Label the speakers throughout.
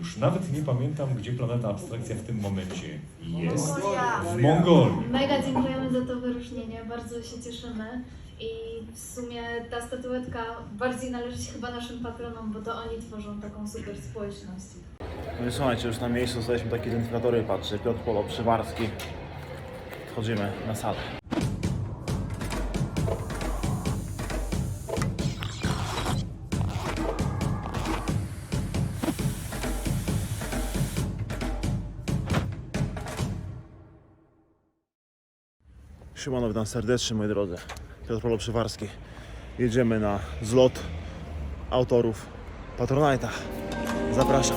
Speaker 1: Już nawet nie pamiętam, gdzie planeta abstrakcja w tym momencie jest.
Speaker 2: Mongolia.
Speaker 1: W Mongolii.
Speaker 2: Mega dziękujemy za to wyróżnienie, bardzo się cieszymy. I w sumie ta statuetka bardziej należy się chyba naszym patronom, bo to oni tworzą taką super społeczność.
Speaker 3: No i słuchajcie, już na miejscu dostaliśmy takie identyfikatory, patrzę, Piotr Polo, Przywarski. Wchodzimy na salę. Siemano, witam serdecznie moi drodzy. Piotr Polo Przywarski. Jedziemy na zlot autorów Patronite'a. Zapraszam.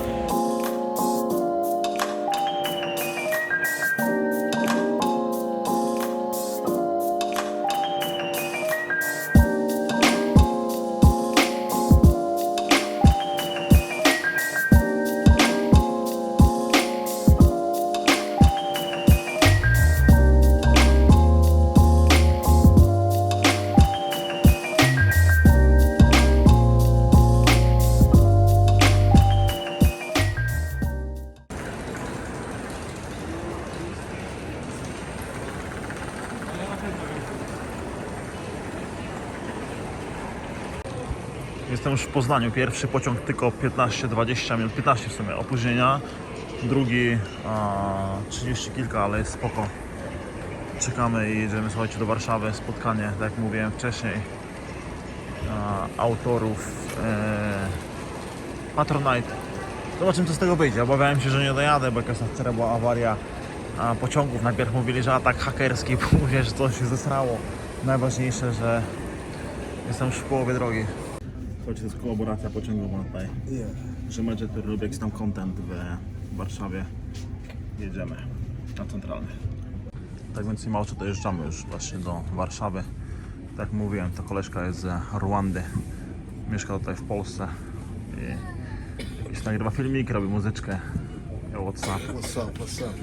Speaker 3: Poznaniu. Pierwszy pociąg tylko 15-20 minut, 15 w sumie opóźnienia. Drugi a, 30 kilka, ale jest spoko. Czekamy i jedziemy, słuchajcie, do Warszawy. Spotkanie, tak jak mówiłem wcześniej, a, autorów e, Patronite. Zobaczymy, co z tego wyjdzie. Obawiałem się, że nie dojadę, bo jakaś wczoraj była awaria a, pociągów. Najpierw mówili, że atak hakerski, później, że coś się zesrało. Najważniejsze, że jestem już w połowie drogi. Słuchajcie, to jest kolaboracja pociągowa tutaj. Że robi jakiś tam content w Warszawie. Jedziemy na centralny. Tak więc nie ma to dojeżdżamy już właśnie do Warszawy. Tak jak mówiłem, ta koleżka jest z Rwandy. Mieszka tutaj w Polsce. I jakiś nagrywa filmik, robi muzyczkę. WhatsApp.
Speaker 4: What's up? What's up?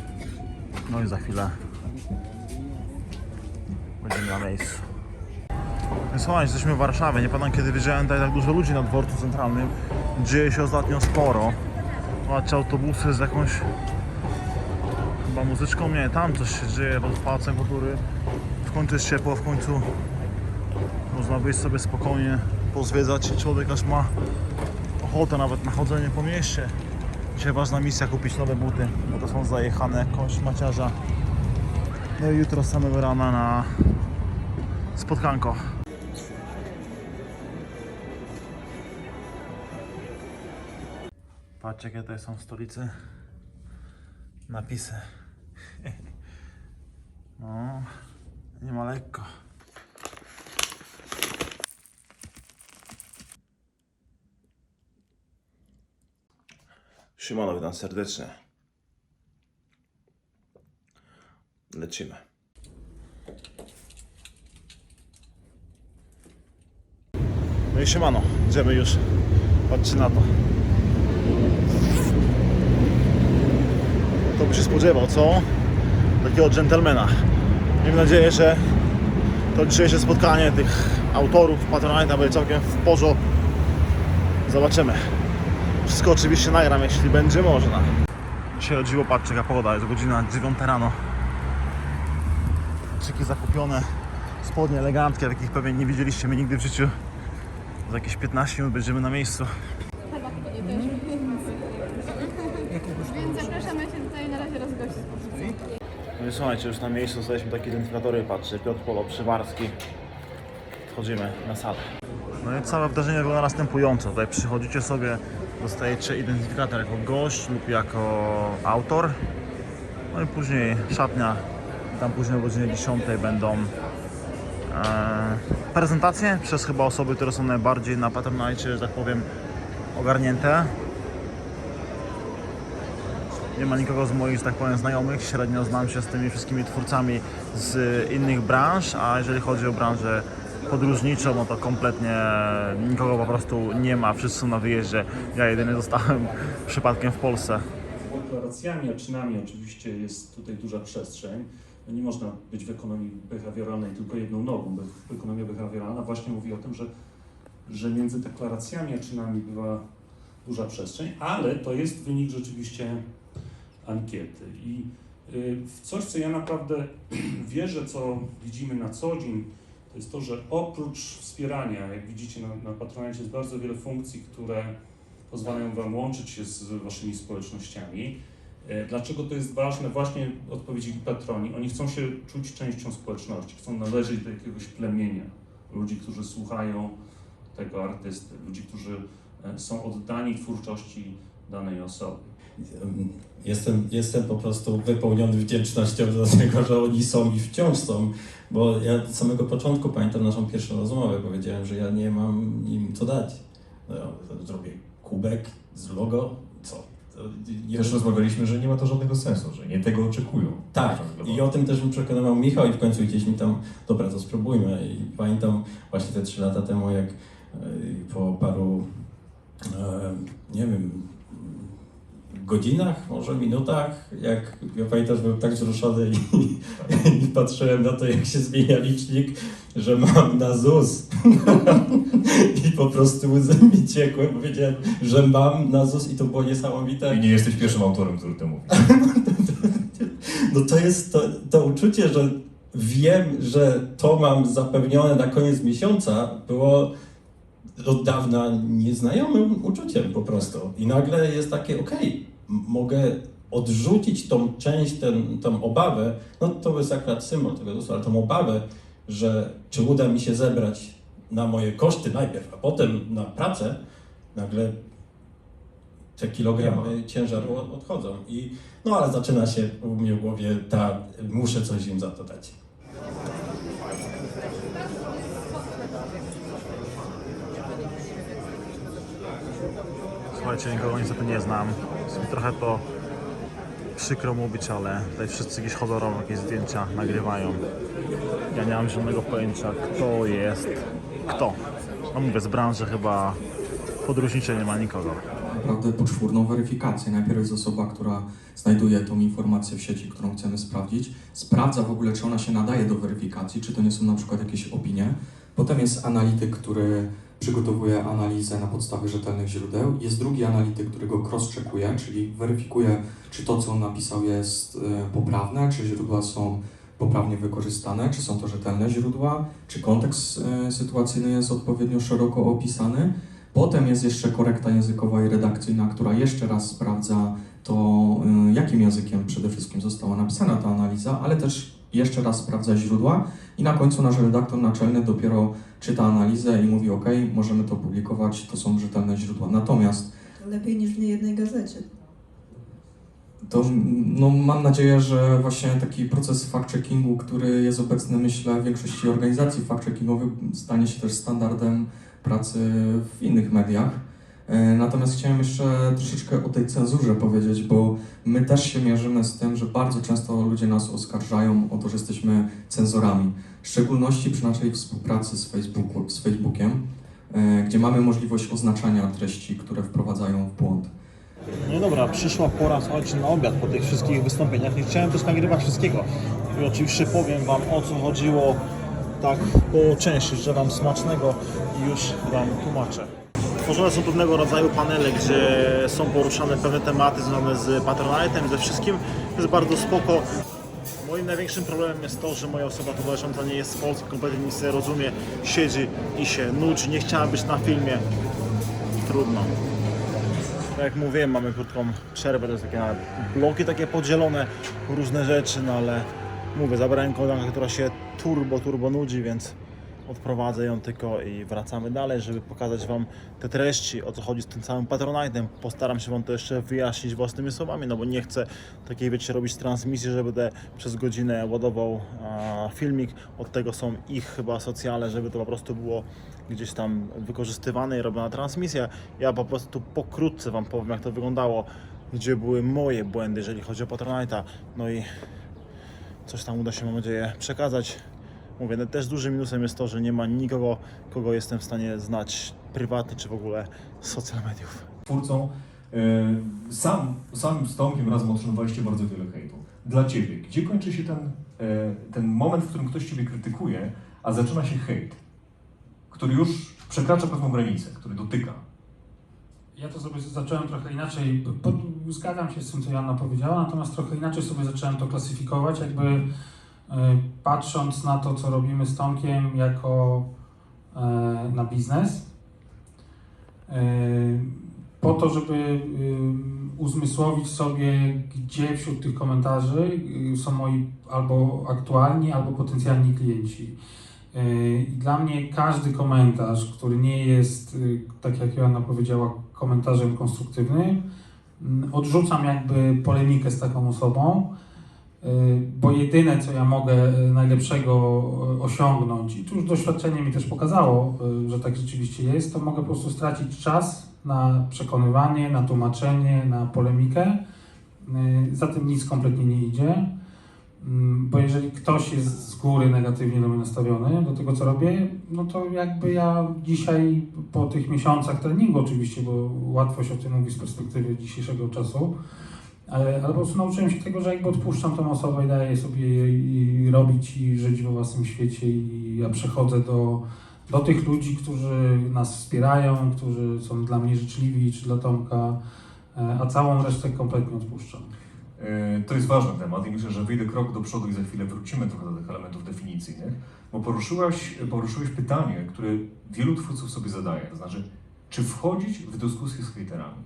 Speaker 3: No i za chwilę będziemy na miejscu. Słuchajcie, jesteśmy w Warszawie. Nie pamiętam kiedy widziałem tutaj tak dużo ludzi na dworcu centralnym. Dzieje się ostatnio sporo. Zobaczcie, autobusy z jakąś chyba muzyczką. Nie, tam coś się dzieje, pod Pałacem Kultury. W końcu jest ciepło, w końcu można wyjść sobie spokojnie, pozwiedzać. Człowiek aż ma ochotę nawet na chodzenie po mieście. Dzisiaj ważna misja kupić nowe buty, bo to są zajechane jakąś maciarza. No i jutro samego rana na spotkanko. Patrzcie jakie tutaj są stolicy napisy. No, nie ma lekko. Siemano, witam serdecznie. Lecimy. No i siemano, idziemy już. Patrzcie na to. To by się spodziewał, co? Takiego dżentelmena. Miejmy nadzieję, że to dzisiejsze spotkanie tych autorów Patronite'a będzie całkiem w porządku. Zobaczymy. Wszystko oczywiście nagram, jeśli będzie można. Dzisiaj o dziwo jaka pogoda. Jest godzina 9 rano. Czyki zakupione, spodnie eleganckie, takich pewnie nie widzieliście mnie nigdy w życiu. Za jakieś 15 minut będziemy na miejscu.
Speaker 5: Więc zapraszamy się tutaj na razie rozgościć.
Speaker 3: No i słuchajcie, już na miejscu dostaliśmy takie identyfikatory, patrzę, Piotr Polo, Przywarski. Wchodzimy na salę. No i całe wydarzenie wygląda następująco. Tutaj przychodzicie sobie, dostajecie identyfikator jako gość lub jako autor. No i później szatnia, tam później o godzinie 10 będą e, prezentacje przez chyba osoby, które są najbardziej na Patronite, że tak powiem, ogarnięte. Nie ma nikogo z moich, że tak powiem, znajomych. Średnio znam się z tymi wszystkimi twórcami z innych branż, a jeżeli chodzi o branżę podróżniczą, no to kompletnie nikogo po prostu nie ma. Wszyscy są na wyjeździe. Ja jedyny zostałem przypadkiem w Polsce.
Speaker 6: deklaracjami, a czynami oczywiście jest tutaj duża przestrzeń. No nie można być w ekonomii behawioralnej tylko jedną nogą, ekonomia behawioralna właśnie mówi o tym, że, że między deklaracjami a czynami bywa duża przestrzeń, ale to jest wynik rzeczywiście ankiety. I y, w coś, co ja naprawdę wierzę, co widzimy na co dzień, to jest to, że oprócz wspierania, jak widzicie na, na Patronacie jest bardzo wiele funkcji, które pozwalają Wam łączyć się z Waszymi społecznościami. E, Dlaczego to jest ważne? Właśnie odpowiedzieli patroni. Oni chcą się czuć częścią społeczności, chcą należeć do jakiegoś plemienia. Ludzi, którzy słuchają tego artysty, ludzi, którzy e, są oddani twórczości danej osoby.
Speaker 4: Jestem, jestem po prostu wypełniony wdzięcznością do tego, że oni są i wciąż są, bo ja od samego początku pamiętam naszą pierwszą rozmowę, powiedziałem, że ja nie mam im co dać. No, zrobię kubek z logo, co? Nie
Speaker 1: Też rozmawialiśmy, że nie ma to żadnego sensu, że nie tego oczekują.
Speaker 4: tak, i o tym też mi przekonywał Michał i w końcu gdzieś mi tam, dobra, to spróbujmy. I pamiętam właśnie te trzy lata temu, jak e, po paru, e, nie wiem, godzinach, może minutach, jak ja pamiętam, że byłem tak wzruszony i, i patrzyłem na to, jak się zmienia licznik, że mam na ZUS. I po prostu łzy mi ciekły, bo wiedziałem, że mam na ZUS i to było niesamowite.
Speaker 1: I nie jesteś pierwszym autorem, który to mówi.
Speaker 4: No to jest to, to uczucie, że wiem, że to mam zapewnione na koniec miesiąca, było od dawna nieznajomym uczuciem po prostu. I nagle jest takie, okej, m- mogę odrzucić tą część, ten, tą obawę, no to jest akurat symbol tego ZUS-u, ale tą obawę, że czy uda mi się zebrać na moje koszty najpierw, a potem na pracę, nagle te kilogramy ciężaru od- odchodzą. I, no ale zaczyna się u mnie w głowie ta, muszę coś im za to dać.
Speaker 3: Słuchajcie, nikogo niestety nie znam. Trochę to przykro mówić, ale tutaj wszyscy gdzieś chodzą, robią jakieś zdjęcia, nagrywają. Ja nie mam żadnego pojęcia, kto jest kto. No mówię, z branży chyba podróżniczej nie ma nikogo.
Speaker 7: naprawdę poczwórną weryfikację. Najpierw jest osoba, która znajduje tą informację w sieci, którą chcemy sprawdzić, sprawdza w ogóle, czy ona się nadaje do weryfikacji, czy to nie są na przykład jakieś opinie. Potem jest analityk, który przygotowuje analizę na podstawie rzetelnych źródeł. Jest drugi analityk, który go cross-checkuje, czyli weryfikuje, czy to, co on napisał, jest e, poprawne, czy źródła są poprawnie wykorzystane, czy są to rzetelne źródła, czy kontekst e, sytuacyjny jest odpowiednio szeroko opisany. Potem jest jeszcze korekta językowa i redakcyjna, która jeszcze raz sprawdza to, y, jakim językiem przede wszystkim została napisana ta analiza, ale też jeszcze raz sprawdza źródła i na końcu nasz redaktor naczelny dopiero czyta analizę i mówi ok, możemy to publikować, to są rzetelne źródła. Natomiast
Speaker 8: Lepiej niż w niejednej gazecie.
Speaker 7: to no, mam nadzieję, że właśnie taki proces fact-checkingu, który jest obecny myślę w większości organizacji fact-checkingowych stanie się też standardem pracy w innych mediach. E, Natomiast chciałem jeszcze troszeczkę o tej cenzurze powiedzieć, bo my też się mierzymy z tym, że bardzo często ludzie nas oskarżają o to, że jesteśmy cenzorami. W szczególności przy naszej współpracy z, Facebooku, z Facebookiem, e, gdzie mamy możliwość oznaczania treści, które wprowadzają w błąd.
Speaker 3: No i dobra, przyszła pora, słuchajcie, na obiad po tych wszystkich wystąpieniach. Nie chciałem też nagrywać wszystkiego. I oczywiście powiem Wam o co chodziło tak po części. Życzę Wam smacznego i już Wam tłumaczę. Tworzone są pewnego rodzaju panele, gdzie są poruszane pewne tematy związane z Patronite'em, ze wszystkim. Jest bardzo spoko. Moim największym problemem jest to, że moja osoba towarzysząca nie jest z Polski, kompletnie nic nie rozumie, siedzi i się nudzi, nie chciała być na filmie. Trudno. Tak jak mówiłem, mamy krótką przerwę, to jest takie bloki takie podzielone, różne rzeczy, no ale mówię, zabrałem koleżankę, która się turbo, turbo nudzi, więc odprowadzę ją tylko i wracamy dalej, żeby pokazać Wam te treści, o co chodzi z tym całym Patronite'em. Postaram się Wam to jeszcze wyjaśnić własnymi słowami, no bo nie chcę takiej, wiecie, robić transmisji, że będę przez godzinę ładował a, filmik. Od tego są ich chyba socjale, żeby to po prostu było gdzieś tam wykorzystywane i robiona transmisja. Ja po prostu pokrótce Wam powiem, jak to wyglądało, gdzie były moje błędy, jeżeli chodzi o Patronite'a. No i coś tam uda się, mam nadzieję, przekazać. Mówię, no też dużym minusem jest to, że nie ma nikogo, kogo jestem w stanie znać prywatnie, czy w ogóle z social mediów.
Speaker 1: Twórcą, e, sam, sam z Tomkiem razem otrzymywaliście bardzo wiele hejtu. Dla Ciebie, gdzie kończy się ten, e, ten moment, w którym ktoś Ciebie krytykuje, a zaczyna się hejt, który już przekracza pewną granicę, który dotyka?
Speaker 9: Ja to sobie zacząłem trochę inaczej, zgadzam się z tym, co Janna powiedziała, natomiast trochę inaczej sobie zacząłem to klasyfikować, jakby patrząc na to, co robimy z Tomkiem jako e, na biznes, y, po to, żeby uzmysłowić sobie, gdzie wśród tych komentarzy są moi albo aktualni, albo potencjalni klienci. Dla mnie każdy komentarz, który nie jest, tak jak Joanna powiedziała, komentarzem konstruktywnym, odrzucam jakby polemikę z taką osobą, bo jedyne, co ja mogę y, najlepszego y, osiągnąć, i tu już doświadczenie mi też pokazało, y, że tak rzeczywiście jest, to mogę po prostu stracić czas na przekonywanie, na tłumaczenie, na polemikę. Y, Za tym nic kompletnie nie idzie. Bo jeżeli ktoś jest z góry negatywnie do mnie nastawiony, do tego co robię, no to jakby ja dzisiaj po tych miesiącach treningu oczywiście, bo łatwo się o tym mówi z perspektywy dzisiejszego czasu, prostu nauczyłem się tego, że jakby odpuszczam tą osobę i daję sobie jej robić i żyć we własnym świecie i ja przechodzę do, do tych ludzi, którzy nas wspierają, którzy są dla mnie życzliwi, czy dla Tomka, e, a całą resztę kompletnie odpuszczam.
Speaker 1: E, To jest ważny temat i myślę, że wyjdę krok do przodu i za chwilę wrócimy trochę do tych elementów definicyjnych, bo poruszyłaś, poruszyłeś pytanie, które wielu twórców sobie zadaje, to znaczy, czy wchodzić w dyskusję z hejterami?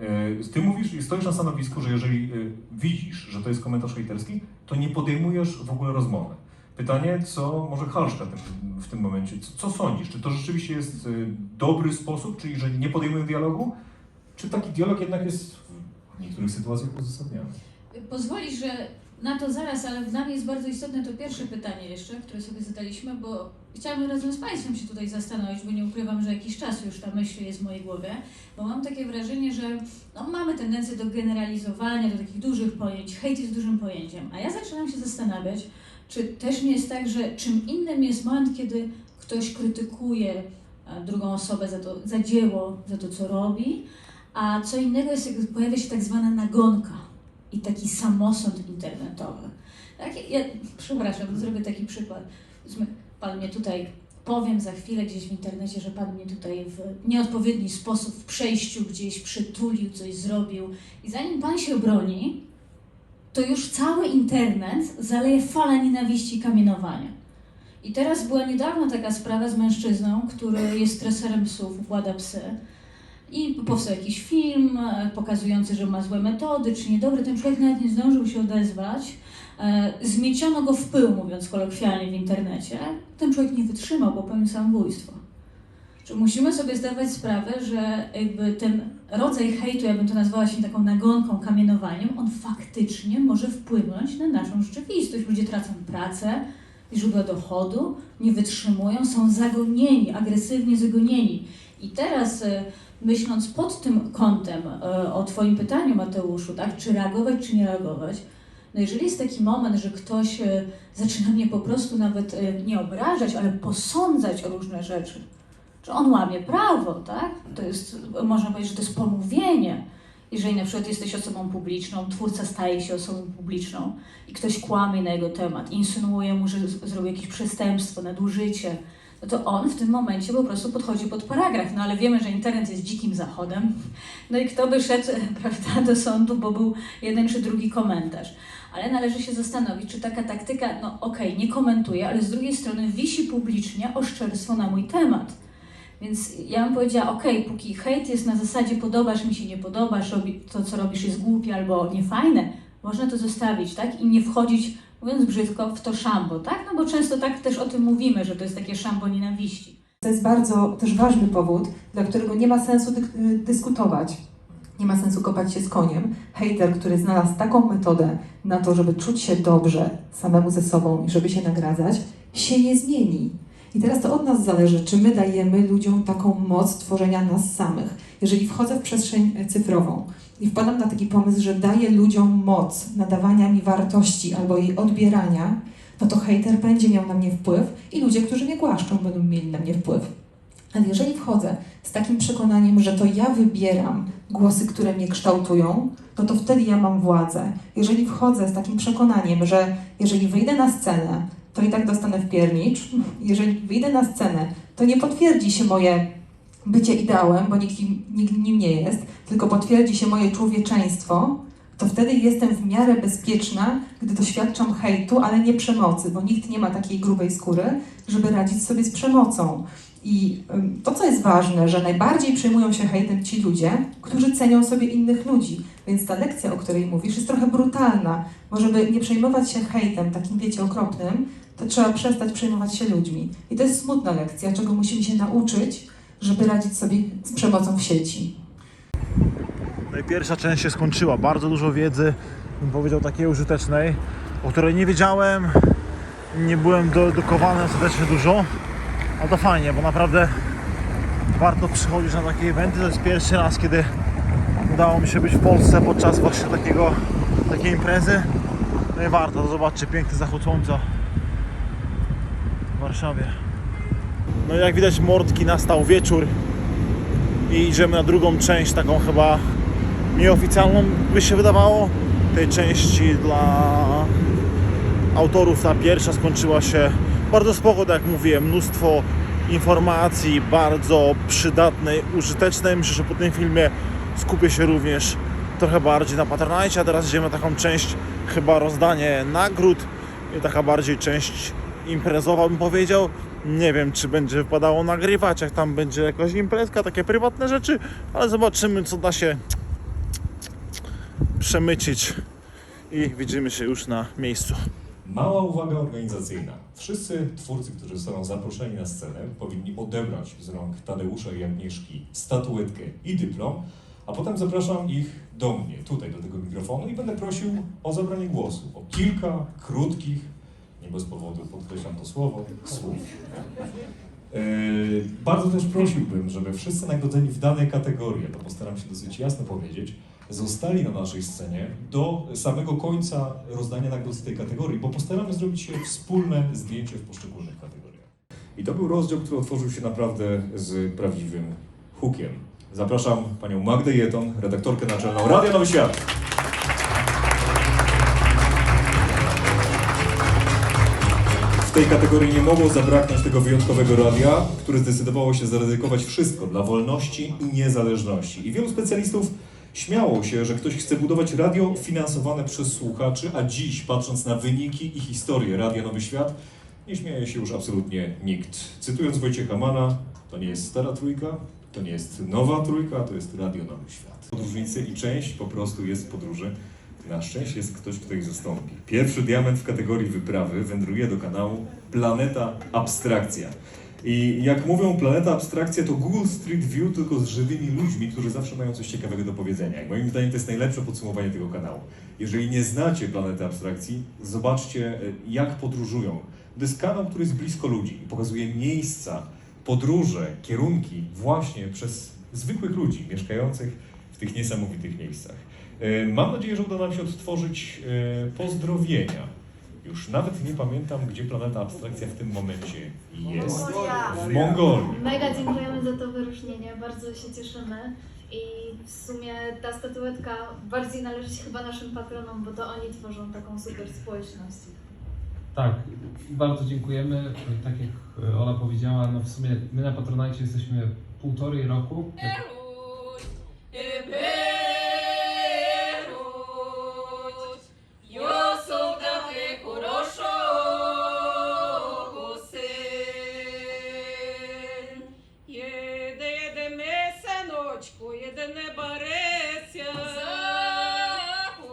Speaker 1: E, Ty mówisz i stoisz na stanowisku, że jeżeli e, widzisz, że to jest komentarz hejterski, to nie podejmujesz w ogóle rozmowy. Pytanie, co może Halszka w tym momencie, co, co sądzisz? Czy to rzeczywiście jest e, dobry sposób, czyli że nie podejmują dialogu, czy taki dialog jednak jest w niektórych sytuacjach uzasadniony?
Speaker 10: Pozwolisz, że na to zaraz, ale dla mnie jest bardzo istotne to pierwsze pytanie jeszcze, które sobie zadaliśmy, bo chciałabym razem z Państwem się tutaj zastanowić, bo nie ukrywam, że jakiś czas już ta myśl jest w mojej głowie, bo mam takie wrażenie, że no, mamy tendencję do generalizowania, do takich dużych pojęć. Hejt jest dużym pojęciem, a ja zaczynam się zastanawiać, czy też nie jest tak, że czym innym jest moment, kiedy ktoś krytykuje e, drugą osobę za, to, za dzieło, za to, co robi, a co innego jest, jak pojawia się tak zwana nagonka i taki samosąd internetowy. Tak? Ja, przepraszam, zrobię taki przykład. Pan mnie tutaj, powiem za chwilę gdzieś w internecie, że Pan mnie tutaj w nieodpowiedni sposób w przejściu gdzieś przytulił, coś zrobił i zanim Pan się broni, to już cały internet zaleje fala nienawiści i kamienowania. I teraz była niedawno taka sprawa z mężczyzną, który jest treserem psów, układa psy. I powstał jakiś film e, pokazujący, że ma złe metody, czy niedobre. Ten człowiek nawet nie zdążył się odezwać. E, Zmieciono go w pył, mówiąc kolokwialnie w internecie. Ten człowiek nie wytrzymał, popełnił samobójstwo. Że musimy sobie zdawać sprawę, że jakby ten rodzaj hejtu, ja bym to nazwała się taką nagonką, kamienowaniem, on faktycznie może wpłynąć na naszą rzeczywistość. Ludzie tracą pracę, źródła dochodu, nie wytrzymują, są zagonieni, agresywnie zagonieni. I teraz e, myśląc pod tym kątem e, o Twoim pytaniu, Mateuszu, tak, czy reagować, czy nie reagować, no jeżeli jest taki moment, że ktoś e, zaczyna mnie po prostu nawet e, nie obrażać, ale posądzać o różne rzeczy, że on łamie prawo, tak? To jest, można powiedzieć, że to jest pomówienie. Jeżeli na przykład jesteś osobą publiczną, twórca staje się osobą publiczną i ktoś kłamie na jego temat, insynuuje mu, że zrobił jakieś przestępstwo, nadużycie, no to on w tym momencie po prostu podchodzi pod paragraf. No ale wiemy, że internet jest dzikim zachodem. No i kto by szedł prawda, do sądu, bo był jeden czy drugi komentarz. Ale należy się zastanowić, czy taka taktyka, no okej, nie komentuje, ale z drugiej strony wisi publicznie oszczerstwo na mój temat. Więc ja bym powiedziała, okej, póki hejt jest na zasadzie podobasz mi się, nie podobasz, to co robisz jest głupie albo niefajne, można to zostawić, tak? I nie wchodzić, mówiąc brzydko, w to szambo, tak? No bo często tak też o tym mówimy, że to jest takie szambo nienawiści.
Speaker 11: To jest bardzo też ważny powód, dla którego nie ma sensu dyskutować. Nie ma sensu kopać się z koniem. Hejter, który znalazł taką metodę na to, żeby czuć się dobrze samemu ze sobą i żeby się nagradzać, się nie zmieni. I teraz to od nas zależy, czy my dajemy ludziom taką moc tworzenia nas samych. Jeżeli wchodzę w przestrzeń cyfrową i wpadam na taki pomysł, że daję ludziom moc nadawania mi wartości albo jej odbierania, no to hejter będzie miał na mnie wpływ i ludzie, którzy mnie głaszczą, będą mieli na mnie wpływ. Ale jeżeli wchodzę z takim przekonaniem, że to ja wybieram głosy, które mnie kształtują, no to wtedy ja mam władzę. Jeżeli wchodzę z takim przekonaniem, że jeżeli wyjdę na scenę, to i tak dostanę w piernicz, jeżeli wyjdę na scenę, to nie potwierdzi się moje bycie ideałem, bo nikt, nikt nim nie jest, tylko potwierdzi się moje człowieczeństwo, to wtedy jestem w miarę bezpieczna, gdy doświadczam hejtu, ale nie przemocy, bo nikt nie ma takiej grubej skóry, żeby radzić sobie z przemocą. I to, co jest ważne, że najbardziej przejmują się hejtem ci ludzie, którzy cenią sobie innych ludzi. Więc ta lekcja, o której mówisz, jest trochę brutalna, bo żeby nie przejmować się hejtem, takim wiecie, okropnym, to trzeba przestać przejmować się ludźmi. I to jest smutna lekcja, czego musimy się nauczyć, żeby radzić sobie z przemocą w sieci.
Speaker 3: No i pierwsza część się skończyła. Bardzo dużo wiedzy, bym powiedział, takiej użytecznej, o której nie wiedziałem, nie byłem doedukowany dostatecznie dużo. Ale to fajnie, bo naprawdę warto przychodzić na takie eventy. To jest pierwszy raz, kiedy udało mi się być w Polsce podczas właśnie takiego, takiej imprezy. No i warto, zobaczcie piękny zachód słońca w Warszawie. No i jak widać mordki nastał wieczór i idziemy na drugą część, taką chyba nieoficjalną by się wydawało tej części dla autorów. Ta pierwsza skończyła się bardzo spoko, tak jak mówiłem, mnóstwo informacji bardzo przydatnej, użytecznej. Myślę, że po tym filmie skupię się również trochę bardziej na Patronite, a teraz idziemy taką część chyba rozdanie nagród taka bardziej część imprezowa bym powiedział. Nie wiem, czy będzie wypadało nagrywać, jak tam będzie jakaś imprezka, takie prywatne rzeczy, ale zobaczymy, co da się przemycić i widzimy się już na miejscu.
Speaker 1: Mała uwaga organizacyjna. Wszyscy twórcy, którzy zostaną zaproszeni na scenę, powinni odebrać z rąk Tadeusza i Agnieszki statuetkę i dyplom, a potem zapraszam ich do mnie, tutaj do tego mikrofonu i będę prosił o zabranie głosu, o kilka krótkich, nie bez powodu podkreślam to słowo, słów. Yy, bardzo też prosiłbym, żeby wszyscy nagrodzeni w danej kategorii, to postaram się dosyć jasno powiedzieć, zostali na naszej scenie do samego końca rozdania nagród z tej kategorii, bo postaramy zrobić się wspólne zdjęcie w poszczególnych kategoriach. I to był rozdział, który otworzył się naprawdę z prawdziwym hukiem. Zapraszam panią Magdę Jeton, redaktorkę naczelną Radia Nowy Świat. W tej kategorii nie mogło zabraknąć tego wyjątkowego radia, które zdecydowało się zaryzykować wszystko dla wolności i niezależności. I wielu specjalistów śmiało się, że ktoś chce budować radio finansowane przez słuchaczy, a dziś, patrząc na wyniki i historię Radia Nowy Świat, nie śmieje się już absolutnie nikt. Cytując Wojciecha Mana, to nie jest stara trójka, to nie jest nowa trójka, to jest Radio Nowy Świat. Podróżnicy i część po prostu jest podróży. Na szczęście jest ktoś, kto ich zastąpi. Pierwszy diament w kategorii wyprawy wędruje do kanału Planeta Abstrakcja. I jak mówią Planeta Abstrakcja, to Google Street View tylko z żywymi ludźmi, którzy zawsze mają coś ciekawego do powiedzenia. I moim zdaniem to jest najlepsze podsumowanie tego kanału. Jeżeli nie znacie Planety Abstrakcji, zobaczcie e, jak podróżują. To jest kanał, który jest blisko ludzi i pokazuje miejsca, podróże, kierunki właśnie przez zwykłych ludzi mieszkających w tych niesamowitych miejscach. E, Mam nadzieję, że uda nam się odtworzyć e, pozdrowienia. Już nawet nie pamiętam, gdzie Planeta Abstrakcja w tym momencie jest. W Mongolii.
Speaker 2: Mega dziękujemy za to wyróżnienie, bardzo się cieszymy i w sumie ta statuetka bardziej należy się chyba naszym patronom, bo to oni tworzą taką super społeczność.
Speaker 12: Tak, bardzo dziękujemy. Tak jak Ola powiedziała, no w sumie my na Patronite jesteśmy półtorej roku.
Speaker 5: Я синочку, єдене бареся. Заход.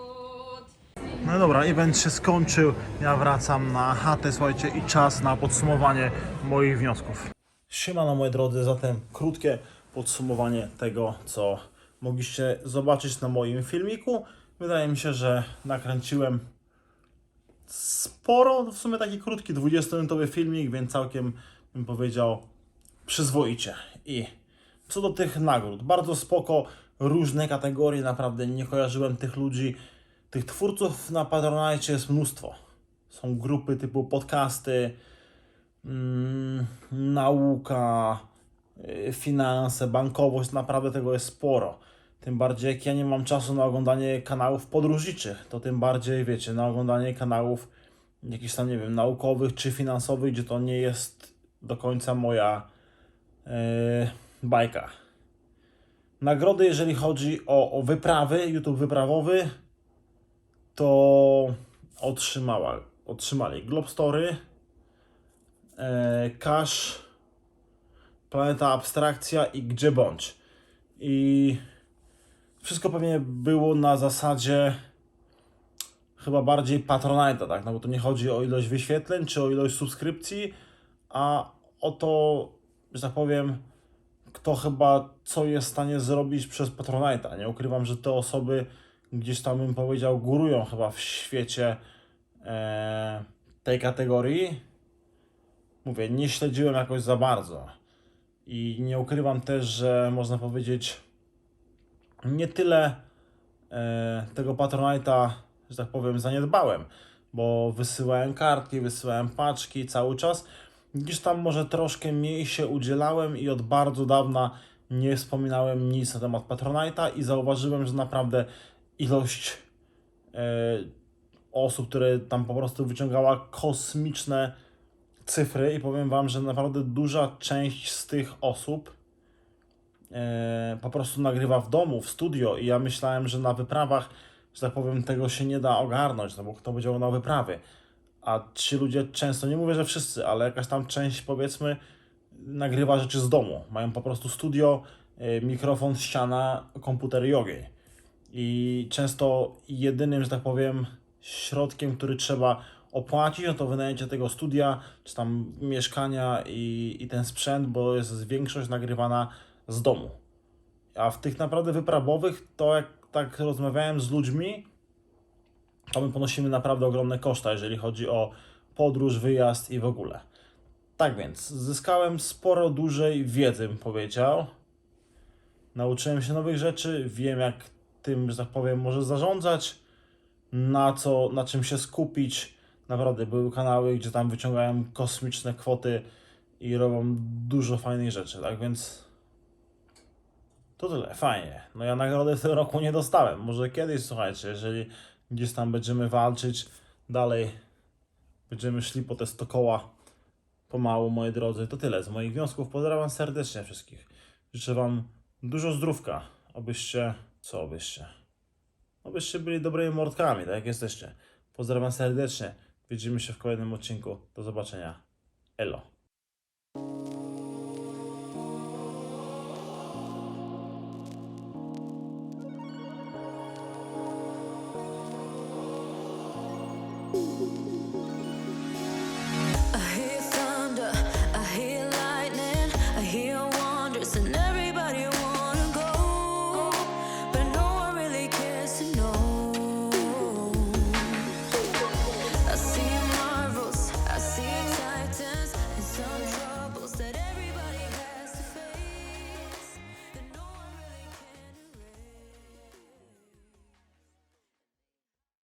Speaker 3: No dobra, event się skończył. Ja wracam na chatę, słuchajcie, i czas na podsumowanie moich wniosków. Siemano moi drodzy, zatem krótkie podsumowanie tego, co mogliście zobaczyć na moim filmiku. Wydaje mi się, że nakręciłem sporo, w sumie taki krótki, 20-minutowy filmik, więc całkiem bym powiedział przyzwoicie. I co do tych nagród, bardzo spoko, różne kategorie, naprawdę nie kojarzyłem tych ludzi. Tych twórców na Patronite jest mnóstwo. Są grupy typu podcasty, mm, nauka, y, finanse, bankowość, naprawdę tego jest sporo. Tym bardziej jak ja nie mam czasu na oglądanie kanałów podróżniczych, to tym bardziej, wiecie, na oglądanie kanałów jakichś tam, nie wiem, naukowych czy finansowych, gdzie to nie jest do końca moja, yy, bajka. Nagrody, jeżeli chodzi o, o wyprawy, YouTube wyprawowy, to otrzymała, otrzymali Globstory, e, Cash, Planeta Abstrakcja i Gdzie Bądź. I wszystko pewnie było na zasadzie chyba bardziej Patronite'a, tak? No bo tu nie chodzi o ilość wyświetleń czy o ilość subskrypcji, a o to, że tak powiem, kto chyba co jest w stanie zrobić przez Patronite'a. Nie ukrywam, że te osoby gdzieś tam bym powiedział górują chyba w świecie e, tej kategorii. Mówię, nie śledziłem jakoś za bardzo. I nie ukrywam też, że można powiedzieć, nie tyle e, tego Patronite'a, że tak powiem, zaniedbałem, bo wysyłałem kartki, wysyłałem paczki cały czas. Gdzieś tam może troszkę mniej się udzielałem i od bardzo dawna nie wspominałem nic na temat Patronite'a i zauważyłem, że naprawdę ilość e, osób, które tam po prostu wyciągała kosmiczne cyfry i powiem Wam, że naprawdę duża część z tych osób e, po prostu nagrywa w domu, w studio i ja myślałem, że na wyprawach, że tak powiem, tego się nie da ogarnąć, no bo kto będzie na wyprawy. A ci ludzie często, nie mówię, że wszyscy, ale jakaś tam część powiedzmy nagrywa rzeczy z domu. Mają po prostu studio, e, mikrofon, ściana, komputer i ogień. I często jedynym, że tak powiem, środkiem, który trzeba opłacić, no to wynajęcie tego studia, czy tam mieszkania i, i ten sprzęt, bo jest większość nagrywana z domu. A w tych naprawdę wyprawowych, to jak tak rozmawiałem z ludźmi, to my ponosimy naprawdę ogromne koszta, jeżeli chodzi o podróż, wyjazd i w ogóle. Tak więc, zyskałem sporo dużej wiedzy, bym powiedział. Nauczyłem się nowych rzeczy, wiem jak tym, że tak powiem, może zarządzać, na co, na czym się skupić. Naprawdę były kanały, gdzie tam wyciągałem kosmiczne kwoty i robią dużo fajnych rzeczy, tak więc to tyle, fajnie. No ja nagrody w tym roku nie dostałem. Może kiedyś, słuchajcie, jeżeli gdzieś tam będziemy walczyć dalej, będziemy szli po te 100 koła pomału, moi drodzy. To tyle z moich wniosków. Pozdrawiam serdecznie wszystkich. Życzę Wam dużo zdrówka, abyście, co abyście, abyście byli dobrymi mordkami, tak jak jesteście. Pozdrawiam serdecznie. Widzimy się w kolejnym odcinku. Do zobaczenia. Elo.